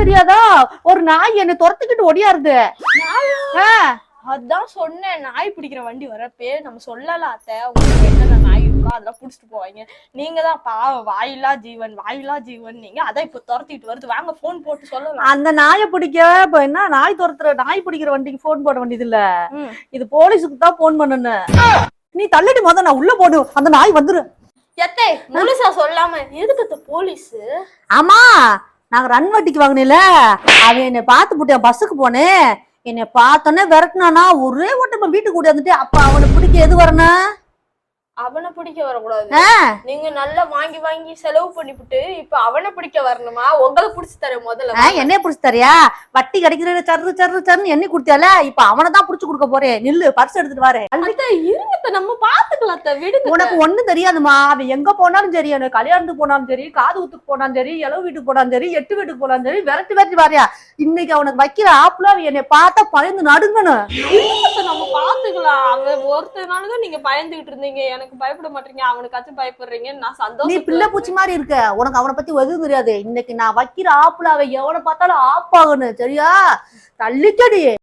தெரியாதா? ஒரு நாய் என்னை துரத்துக்கிட்டு ஒடியாருது. ஆ, அதான் சொன்னேன் நாய் பிடிக்கிற வண்டி வரப்பே நம்ம சொல்லலாம் அத்தை. உங்களுக்கு என்னென்ன நாய் இருக்கோ அதெல்லாம் புடிச்சிட்டு போவாங்க. நீங்க தான் பாவம் வாயிலா ஜீவன் வாயிலா ஜீவன். நீங்க அதான் இப்ப துரத்திட்டு வருது. வாங்க போன் போட்டு சொல்லலாம். அந்த நாயை பிடிக்க இப்ப என்ன நாய் துரத்துற நாய் பிடிக்கிற வண்டிக்கு போன் போட வேண்டியது இல்ல. இது போலீஸுக்கு தான் போன் பண்ணணும் நீ தள்ளிட்டு மொத நான் உள்ள போடு. அந்த நாய் வந்துரு. எத்தே முழுசா சொல்லாம இந்த போலீஸ். ஆமா நாங்க ரன் வட்டிக்கு வாங்கினில அவன் என்னை பார்த்து போட்டேன் பஸ்ஸுக்கு போனேன் என்னை பார்த்தோன்னே விரட்டினானா ஒரே ஓட்டமா வீட்டுக்கு கூட்டியாந்துட்டு அப்ப அவனை பிடிக்க எது வரணும்? அவனை பிடிக்க வரக்கூடாது. நீங்க நல்லா வாங்கி வாங்கி செலவு பண்ணிவிட்டு இப்ப அவனை பிடிக்க வரணுமா? உங்களை பிடிச்சு தரேன் முதல்ல. என்னைய புடிச்சு தரியா? வட்டி கிடைக்கிற சர்ரு சர்ரு சர்னு எண்ணி கொடுத்தியால இப்ப அவனை தான் புடிச்சு கொடுக்க போறேன். நில்லு பர்ஸ் எடுத்துட்டு வரேன். அத்தை இருங்க நம்ம பாத்துக்கலாம் அத்தை, விடுங்க உனக்கு ஒண்ணும் தெரியாதுமா. அவன் எங்க போனாலும் சரி எனக்கு கல்யாணத்துக்கு போனாலும் சரி காது குத்துக்கு போனாலும் சரி இளவு வீட்டுக்கு போனாலும் சரி எட்டு வீட்டுக்கு போனாலும் சரி விரட்டி விரட்டி வாரியா. இன்னைக்கு அவனுக்கு வைக்கிற ஆப்புல அவன் என்னை பார்த்தா பயந்து நடுங்கணும். நம்ம பாத்துக்கலாம் அவன் ஒருத்தனாலதான் நீங்க பயந்துகிட்டு இருந்தீங்க. எனக்கு பயப்பட மாட்டீங்க. அவனுக்காச்சும் பயப்படுறீங்கன்னு நான் நீ சந்தோஷம் பிள்ளை பூச்சி மாதிரி இருக்க. உனக்கு அவனை பத்தி எதுவும் தெரியாது. இன்னைக்கு நான் வைக்கிற ஆப்புல அவன் எவனை பார்த்தாலும் ஆப் ஆகணும் சரியா? தள்ளிக்கடி.